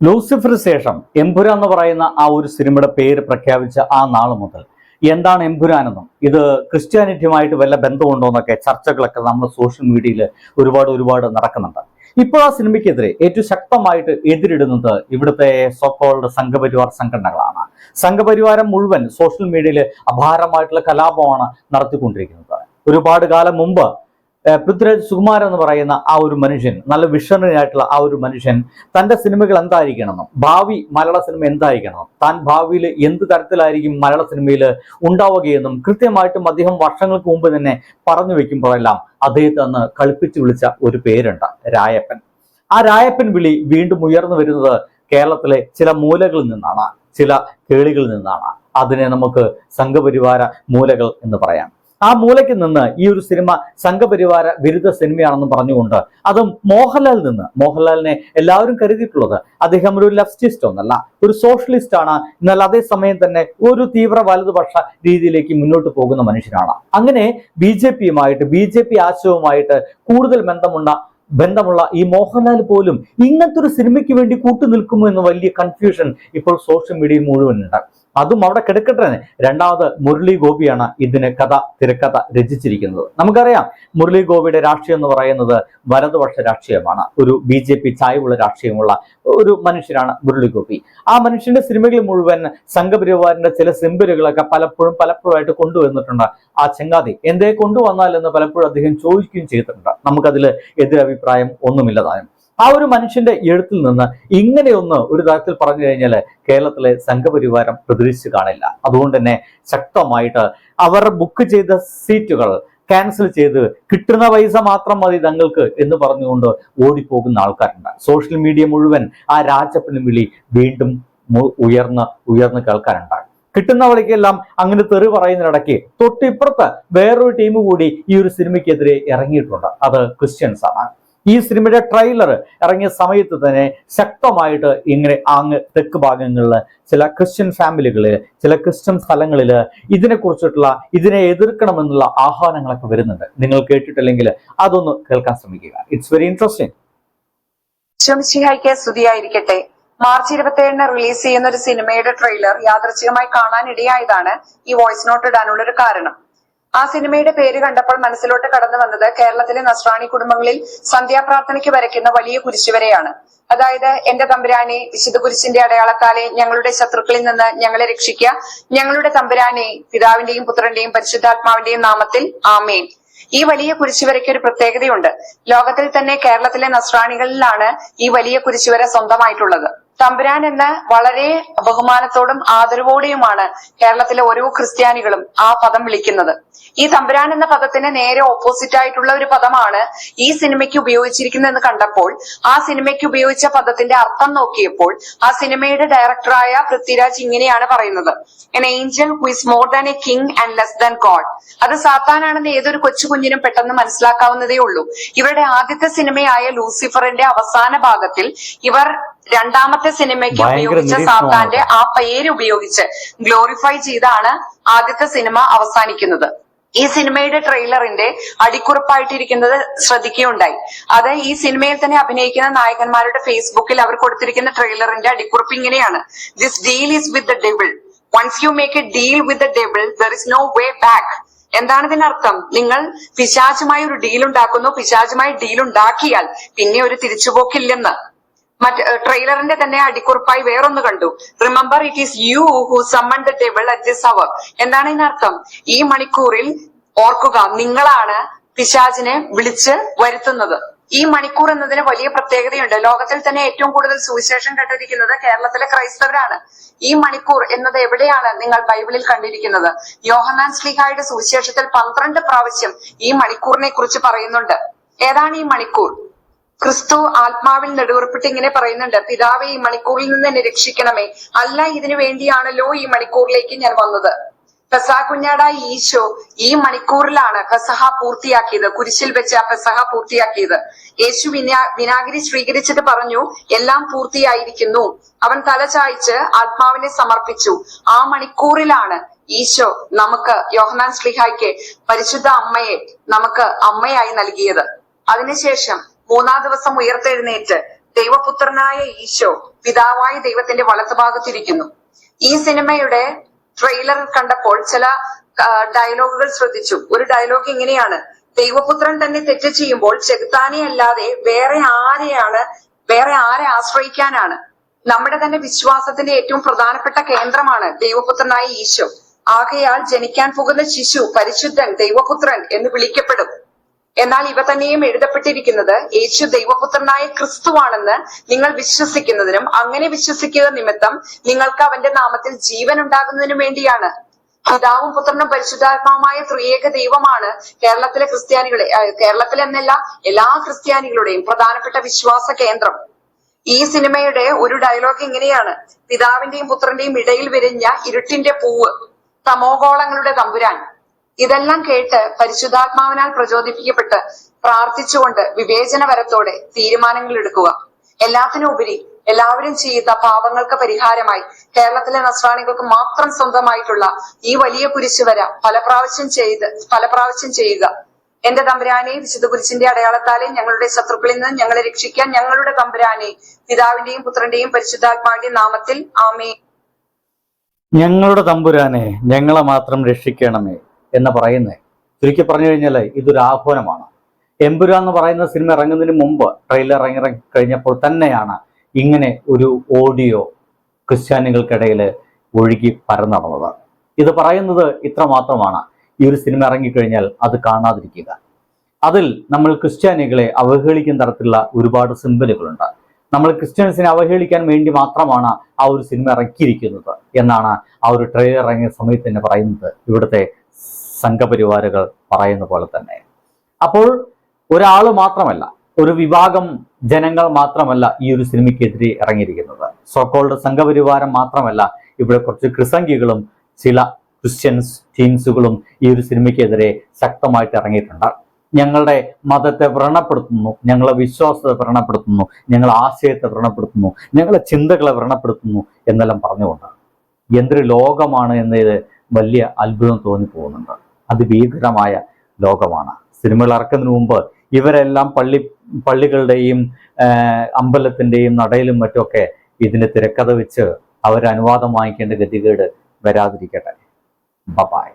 ലൂസിഫറിന് ശേഷം എംപുര എന്ന് പറയുന്ന ആ ഒരു സിനിമയുടെ പേര് പ്രഖ്യാപിച്ച ആ നാൾ മുതൽ എന്താണ് എംപുരാനെന്നും ഇത് ക്രിസ്ത്യാനിറ്റിയുമായിട്ട് വല്ല ബന്ധമുണ്ടോ എന്നൊക്കെ ചർച്ചകളൊക്കെ നമ്മൾ സോഷ്യൽ മീഡിയയിൽ ഒരുപാട് ഒരുപാട് നടക്കുന്നുണ്ട്. ഇപ്പോൾ ആ സിനിമയ്ക്കെതിരെ ഏറ്റവും ശക്തമായിട്ട് എതിരിടുന്നത് ഇവിടുത്തെ സോക്കോൾഡ് സംഘപരിവാർ സംഘടനകളാണ്. സംഘപരിവാരം മുഴുവൻ സോഷ്യൽ മീഡിയയിൽ അപാരമായിട്ടുള്ള കലാപമാണ് നടത്തിക്കൊണ്ടിരിക്കുന്നത്. ഒരുപാട് കാലം മുമ്പ് പൃഥ്വിരാജ് സുകുമാരൻ എന്ന് പറയുന്ന ആ ഒരു മനുഷ്യൻ നല്ല വിഷണറി ആയിട്ടുള്ള ആ ഒരു മനുഷ്യൻ തന്റെ സിനിമകൾ എന്തായിരിക്കണം? ഭാവി മലയാള സിനിമ എന്തായിരിക്കണം? താൻ ഭാവിയിൽ എന്ത് തരത്തിലായിരിക്കും മലയാള സിനിമയിൽ ഉണ്ടാവുകയെന്നും കൃത്യമായിട്ടും അദ്ദേഹം വർഷങ്ങൾക്ക് മുമ്പ് തന്നെ പറഞ്ഞു വെക്കുമ്പോഴെല്ലാം അദ്ദേഹത്തെ അന്ന് കളിപ്പിച്ചു വിളിച്ച ഒരു പേരുണ്ട് രായപ്പൻ. ആ രായപ്പൻ വിളി വീണ്ടും ഉയർന്നു വരുന്നത് കേരളത്തിലെ ചില മൂലകളിൽ നിന്നാണ് ചില കേളികളിൽ നിന്നാണ്. അതിനെ നമുക്ക് സംഘപരിവാര മൂലകൾ എന്ന് പറയാം. ആ മൂലയ്ക്ക് നിന്ന് ഈ ഒരു സിനിമ സംഘപരിവാര വിരുദ്ധ സിനിമയാണെന്ന് പറഞ്ഞുകൊണ്ട് അതും മോഹൻലാൽ നിന്ന്. മോഹൻലാലിനെ എല്ലാവരും കരുതിയിട്ടുള്ളത് അദ്ദേഹം ഒരു ലെഫ്റ്റിസ്റ്റ് ഒന്നല്ല ഒരു സോഷ്യലിസ്റ്റ് ആണ്. എന്നാൽ അതേസമയം തന്നെ ഒരു തീവ്ര വലതുപക്ഷ രീതിയിലേക്ക് മുന്നോട്ട് പോകുന്ന മനുഷ്യനാണ്. അങ്ങനെ ബി ജെ പിയുമായിട്ട് ബി ജെ പി ആശയവുമായിട്ട് കൂടുതൽ ബന്ധമുള്ള ബന്ധമുള്ള ഈ മോഹൻലാൽ പോലും ഇങ്ങനത്തെ ഒരു സിനിമയ്ക്ക് വേണ്ടി കൂട്ടുനിൽക്കുമോ എന്ന വലിയ കൺഫ്യൂഷൻ ഇപ്പോൾ സോഷ്യൽ മീഡിയയിൽ മുഴുവനുണ്ട്. അതും അവിടെ കിടക്കട്ടെ രണ്ടാമത് മുരളി ഗോപിയാണ് ഇതിന് കഥ തിരക്കഥ രചിച്ചിരിക്കുന്നത്. നമുക്കറിയാം മുരളി ഗോപിയുടെ രാഷ്ട്രീയം എന്ന് പറയുന്നത് വലതുപക്ഷ രാഷ്ട്രീയമാണ്. ഒരു ബി ജെ പി ചായവുള്ള രാഷ്ട്രീയമുള്ള ഒരു മനുഷ്യരാണ് മുരളി ഗോപി. ആ മനുഷ്യന്റെ സിനിമകൾ മുഴുവൻ സംഘപരിവാറിന്റെ ചില സിമ്പലുകളൊക്കെ പലപ്പോഴും പലപ്പോഴായിട്ട് കൊണ്ടുവന്നിട്ടുണ്ട്. ആ ചെങ്കാതി എന്തേ കൊണ്ടുവന്നാൽ എന്ന് പലപ്പോഴും അദ്ദേഹം ചോദിക്കുകയും ചെയ്തിട്ടുണ്ട്. നമുക്കതിൽ എതിരഭിപ്രായം ഒന്നുമില്ലതായും ആ ഒരു മനുഷ്യന്റെ എഴുത്തിൽ നിന്ന് ഇങ്ങനെയൊന്ന് ഒരു തരത്തിൽ പറഞ്ഞു കഴിഞ്ഞാൽ കേരളത്തിലെ സംഘപരിവാരം പ്രതീക്ഷിച്ച് കാണില്ല. അതുകൊണ്ട് തന്നെ ശക്തമായിട്ട് അവർ ബുക്ക് ചെയ്ത സീറ്റുകൾ ക്യാൻസൽ ചെയ്ത് കിട്ടുന്ന പൈസ മാത്രം മതി തങ്ങൾക്ക് എന്ന് പറഞ്ഞുകൊണ്ട് ഓടിപ്പോകുന്ന ആൾക്കാരുണ്ട്. സോഷ്യൽ മീഡിയ മുഴുവൻ ആ രാജപ്പനും വിളി വീണ്ടും ഉയർന്ന് ഉയർന്ന് കേൾക്കാനുണ്ടാകും കിട്ടുന്ന വഴിക്കെല്ലാം അങ്ങനെ തെറി പറയുന്നതിനിടയ്ക്ക് തൊട്ടിപ്പുറത്ത് വേറൊരു ടീം കൂടി ഈ ഒരു സിനിമയ്ക്കെതിരെ ഇറങ്ങിയിട്ടുണ്ട്. അത് ക്രിസ്ത്യൻസ് ആണ് ഈ സിനിമയുടെ ട്രെയിലർ ഇറങ്ങിയ സമയത്ത് തന്നെ ശക്തമായിട്ട് ഇങ്ങനെ അങ്ങ് തെക്ക് ഭാഗങ്ങളിൽ ചില ക്രിസ്ത്യൻ ഫാമിലികളിൽ ചില ക്രിസ്ത്യൻ സ്ഥലങ്ങളിൽ ഇതിനെ കുറിച്ചിട്ടുള്ള ഇതിനെ എതിർക്കണമെന്നുള്ള ആഹ്വാനങ്ങളൊക്കെ വരുന്നുണ്ട്. നിങ്ങൾ കേട്ടിട്ടില്ലെങ്കിൽ അതൊന്ന് കേൾക്കാൻ ശ്രമിക്കുക. ഇറ്റ്സ് വെരി ഇൻട്രസ്റ്റിംഗ് ശംസിഹായിക്ക് സ്തുതിയായിരിക്കട്ടെ. മാർച്ച് ഇരുപത്തിയേഴിന് റിലീസ് ചെയ്യുന്ന ഒരു സിനിമയുടെ ട്രെയിലർ യാദൃച്ഛികമായി കാണാനിടയായതാണ് ഈ വോയിസ് നോട്ട് ഇടാനുള്ള ഒരു കാരണം. ആ സിനിമയുടെ പേര് കണ്ടപ്പോൾ മനസ്സിലോട്ട് കടന്നു വന്നത് കേരളത്തിലെ നസ്രാണി കുടുംബങ്ങളിൽ സന്ധ്യാപ്രാർത്ഥനയ്ക്ക് വരയ്ക്കുന്ന വലിയ കുരിശുവരെയാണ്. അതായത് എന്റെ തമ്പുരാനെ വിശുദ്ധ കുരിശിന്റെ അടയാളത്താലെ ഞങ്ങളുടെ ശത്രുക്കളിൽ നിന്ന് ഞങ്ങളെ രക്ഷിക്കുക ഞങ്ങളുടെ തമ്പുരാനെ പിതാവിന്റെയും പുത്രന്റെയും പരിശുദ്ധാത്മാവിന്റെയും നാമത്തിൽ ആമേൻ. ഈ വലിയ കുരിശുവരയ്ക്ക് ഒരു പ്രത്യേകതയുണ്ട്. ലോകത്തിൽ തന്നെ കേരളത്തിലെ നസ്രാണികളിലാണ് ഈ വലിയ കുരിശുവര സ്വന്തമായിട്ടുള്ളത്. തമ്പുരാൻ എന്ന് വളരെ ബഹുമാനത്തോടും ആദരവോടെയുമാണ് കേരളത്തിലെ ഓരോ ക്രിസ്ത്യാനികളും ആ പദം വിളിക്കുന്നത്. ഈ തമ്പുരാൻ എന്ന പദത്തിന് നേരെ ഓപ്പോസിറ്റ് ആയിട്ടുള്ള ഒരു പദമാണ് ഈ സിനിമയ്ക്ക് ഉപയോഗിച്ചിരിക്കുന്നതെന്ന് കണ്ടപ്പോൾ ആ സിനിമയ്ക്ക് ഉപയോഗിച്ച പദത്തിന്റെ അർത്ഥം നോക്കിയപ്പോൾ ആ സിനിമയുടെ ഡയറക്ടറായ പൃഥ്വിരാജ് ഇങ്ങനെയാണ് പറയുന്നത്. An angel who is more than a king and less than god അത് സാത്താനാണെന്ന് ഏതൊരു കൊച്ചു കുഞ്ഞിനും പെട്ടെന്ന് മനസ്സിലാക്കാവുന്നതേ ഉള്ളൂ. ഇവരുടെ ആദ്യത്തെ സിനിമയായ ലൂസിഫറിന്റെ അവസാന ഭാഗത്തിൽ ഇവർ രണ്ടാമത്തെ സിനിമയ്ക്ക് ഉപയോഗിച്ച സാത്താന്റെ ആ പേര് ഉപയോഗിച്ച് ഗ്ലോറിഫൈ ചെയ്താണ് ആദ്യത്തെ സിനിമ അവസാനിക്കുന്നത്. ഈ സിനിമയുടെ ട്രെയിലറിന്റെ അടിക്കുറിപ്പായിട്ടിരിക്കുന്നത് ശ്രദ്ധിക്കുകയുണ്ടായി. അത് ഈ സിനിമയിൽ തന്നെ അഭിനയിക്കുന്ന നായകന്മാരുടെ ഫേസ്ബുക്കിൽ അവർ കൊടുത്തിരിക്കുന്ന ട്രെയിലറിന്റെ അടിക്കുറിപ്പ് ഇങ്ങനെയാണ് this deal is with the devil once you make a deal with the devil there is no way back എന്താണ് ഇതിനർത്ഥം നിങ്ങൾ പിശാചുമായി ഒരു ഡീൽ ഉണ്ടാക്കുന്നു പിശാചുമായി ഡീൽ ഉണ്ടാക്കിയാൽ പിന്നെ ഒരു തിരിച്ചുപോക്കില്ലെന്ന്. മറ്റ് ട്രെയിലറിന്റെ തന്നെ അടിക്കുറിപ്പായി വേറൊന്ന് കണ്ടു. Remember it is you who summon the table at this hour എന്താണ് ഇതിനർത്ഥം ഈ മണിക്കൂറിൽ ഓർക്കുക നിങ്ങളാണ് പിശാചിനെ വിളിച്ച് വരുത്തുന്നത്. ഈ മണിക്കൂർ എന്നതിന് വലിയ പ്രത്യേകതയുണ്ട്. ലോകത്തിൽ തന്നെ ഏറ്റവും കൂടുതൽ സുവിശേഷം കേട്ടിരിക്കുന്നത് കേരളത്തിലെ ക്രൈസ്തവരാണ്. ഈ മണിക്കൂർ എന്നത് എവിടെയാണ് നിങ്ങൾ ബൈബിളിൽ കണ്ടിരിക്കുന്നത്? യോഹന്നാൻ സ്ലിഹായുടെ സുവിശേഷത്തിൽ പന്ത്രണ്ട് പ്രാവശ്യം ഈ മണിക്കൂറിനെ കുറിച്ച് പറയുന്നുണ്ട്. ഏതാണ് ഈ മണിക്കൂർ? ക്രിസ്തു ആത്മാവിൽ നെടുവർപ്പിട്ട് ഇങ്ങനെ പറയുന്നുണ്ട് പിതാവെ ഈ മണിക്കൂറിൽ നിന്ന് എന്നെ രക്ഷിക്കണമേ. അല്ല ഇതിനു വേണ്ടിയാണല്ലോ ഈ മണിക്കൂറിലേക്ക് ഞാൻ വന്നത്. പെസഹ കുഞ്ഞാടായി ഈശോ ഈ മണിക്കൂറിലാണ് പെസഹ പൂർത്തിയാക്കിയത്. കുരിശിൽ വെച്ച് ആ പെസഹ പൂർത്തിയാക്കിയത്. യേശു വിനാ വിനാഗിരി സ്വീകരിച്ചിട്ട് പറഞ്ഞു എല്ലാം പൂർത്തിയായിരിക്കുന്നു. അവൻ തല ചായ്ച്ച് ആത്മാവിനെ സമർപ്പിച്ചു. ആ മണിക്കൂറിലാണ് ഈശോ നമുക്ക് യോഹനാൻ ശ്ലിഹായ്ക്ക് പരിശുദ്ധ അമ്മയെ നമുക്ക് അമ്മയായി നൽകിയത്. അതിനുശേഷം മൂന്നാം ദിവസം ഉയർത്തെഴുന്നേറ്റ് ദൈവപുത്രനായ ഈശോ പിതാവായ ദൈവത്തിന്റെ വലതുഭാഗത്തിരിക്കുന്നു ഈ സിനിമയുടെ ട്രെയിലർ കണ്ടപ്പോൾ ചില ഡയലോഗുകൾ ശ്രദ്ധിച്ചു. ഒരു ഡയലോഗ് ഇങ്ങനെയാണ്. ദൈവപുത്രൻ തന്നെ തെറ്റ് ചെയ്യുമ്പോൾ ചെകുത്താനെ അല്ലാതെ വേറെ ആരെയാണ് വേറെ ആരെ ആശ്രയിക്കാനാണ്? നമ്മുടെ തന്നെ വിശ്വാസത്തിന്റെ ഏറ്റവും പ്രധാനപ്പെട്ട കേന്ദ്രമാണ് ദൈവപുത്രനായ ഈശോ. ആകയാൽ ജനിക്കാൻ പോകുന്ന ശിശു പരിശുദ്ധൻ ദൈവപുത്രൻ എന്ന് വിളിക്കപ്പെടും. എന്നാൽ ഇവ തന്നെയും എഴുതപ്പെട്ടിരിക്കുന്നത് യേശു ദൈവപുത്രനായ ക്രിസ്തുവാണെന്ന് നിങ്ങൾ വിശ്വസിക്കുന്നതിനും അങ്ങനെ വിശ്വസിക്കുക നിമിത്തം നിങ്ങൾക്ക് അവന്റെ നാമത്തിൽ ജീവൻ ഉണ്ടാകുന്നതിനും വേണ്ടിയാണ്. പിതാവും പുത്രനും പരിശുദ്ധാത്മാവുമായ ത്രിയേക ദൈവമാണ് കേരളത്തിലെ ക്രിസ്ത്യാനികളെ കേരളത്തിൽ കേരളത്തിലെ എന്നല്ല എല്ലാ ക്രിസ്ത്യാനികളുടെയും പ്രധാനപ്പെട്ട വിശ്വാസ കേന്ദ്രം. ഈ സിനിമയുടെ ഒരു ഡയലോഗ് ഇങ്ങനെയാണ്. പിതാവിന്റെയും പുത്രന്റെയും ഇടയിൽ വിരിഞ്ഞ ഇരുട്ടിന്റെ പൂവ് തമോഗോളങ്ങളുടെ തമ്പുരാൻ. ഇതെല്ലാം കേട്ട് പരിശുദ്ധാത്മാവിനാൽ പ്രചോദിപ്പിക്കപ്പെട്ട് പ്രാർത്ഥിച്ചുകൊണ്ട് വിവേചനപരത്തോടെ തീരുമാനങ്ങൾ എടുക്കുക എല്ലാത്തിനും ഉപരി എല്ലാവരും ചെയ്യുന്ന പാപങ്ങൾക്ക് പരിഹാരമായി കേരളത്തിലെ നസ്രാണികൾക്ക് മാത്രം സ്വന്തമായിട്ടുള്ള ഈ വലിയ കുരിശുവര വര ഫലപ്രാവശ്യം ചെയ്ത് ഫലപ്രാവശ്യം ചെയ്യുക. എന്റെ തമ്പുരാനെ വിശുദ്ധ കുരിശിന്റെ അടയാളത്താലെ ഞങ്ങളുടെ ശത്രുക്കളിൽ നിന്ന് ഞങ്ങളെ രക്ഷിക്കാൻ ഞങ്ങളുടെ തമ്പുരാനെ പിതാവിന്റെയും പുത്രന്റെയും പരിശുദ്ധാത്മാവിന്റെയും നാമത്തിൽ ആമേ ഞങ്ങളുടെ തമ്പുരാനെ ഞങ്ങളെ മാത്രം രക്ഷിക്കണമേ. എന്ന് പറയുന്നത് ചുരുക്കി പറഞ്ഞു കഴിഞ്ഞാൽ ഇതൊരു ആഹ്വാനമാണ്. എംപുര എന്ന് പറയുന്ന സിനിമ ഇറങ്ങുന്നതിന് മുമ്പ് ട്രെയിലർ ഇറങ്ങി കഴിഞ്ഞപ്പോൾ തന്നെയാണ് ഇങ്ങനെ ഒരു ഓഡിയോ ക്രിസ്ത്യാനികൾക്കിടയിൽ ഒഴുകി പരന്നടന്നത് ഇത് പറയുന്നത് ഇത്ര മാത്രമാണ്. ഈ ഒരു സിനിമ ഇറങ്ങിക്കഴിഞ്ഞാൽ അത് കാണാതിരിക്കുക. അതിൽ നമ്മൾ ക്രിസ്ത്യാനികളെ അവഹേളിക്കുന്ന തരത്തിലുള്ള ഒരുപാട് സിമ്പലുകളുണ്ട് നമ്മൾ ക്രിസ്ത്യൻസിനെ അവഹേളിക്കാൻ വേണ്ടി മാത്രമാണ് ആ ഒരു സിനിമ ഇറക്കിയിരിക്കുന്നത് എന്നാണ് ആ ഒരു ട്രെയിലർ ഇറങ്ങിയ സമയത്ത് തന്നെ പറയുന്നത് ഇവിടുത്തെ സംഘപരിവാരുകൾ പറയുന്ന പോലെ തന്നെ. അപ്പോൾ ഒരാൾ മാത്രമല്ല ഒരു വിഭാഗം ജനങ്ങൾ മാത്രമല്ല ഈ ഒരു സിനിമയ്ക്കെതിരെ ഇറങ്ങിയിരിക്കുന്നത്. സോക്കോൾഡ് സംഘപരിവാരം മാത്രമല്ല ഇവിടെ കുറച്ച് ക്രിസംഖികളും ചില ക്രിസ്ത്യൻസ് ടീംസുകളും ഈ ഒരു സിനിമയ്ക്കെതിരെ ശക്തമായിട്ട് ഇറങ്ങിയിട്ടുണ്ട്. ഞങ്ങളുടെ മതത്തെ വ്രണപ്പെടുത്തുന്നു ഞങ്ങളെ വിശ്വാസത്തെ വ്രണപ്പെടുത്തുന്നു ഞങ്ങളെ ആശയത്തെ വ്രണപ്പെടുത്തുന്നു ഞങ്ങളെ ചിന്തകളെ വ്രണപ്പെടുത്തുന്നു എന്നെല്ലാം പറഞ്ഞുകൊണ്ട് എന്തൊരു ലോകമാണ് എന്നത് വലിയ അത്ഭുതം തോന്നിപ്പോകുന്നുണ്ട്. അതിഭീകരമായ ലോകമാണ്. സിനിമകൾ ഇറക്കുന്നതിന് മുമ്പ് ഇവരെല്ലാം പള്ളി പള്ളികളുടെയും അമ്പലത്തിന്റെയും നടയിലും മറ്റുമൊക്കെ ഇതിന് തിരക്കഥ വെച്ച് അവർ വാങ്ങിക്കേണ്ട ഗതികേട് വരാതിരിക്കട്ടെ. ബബായ്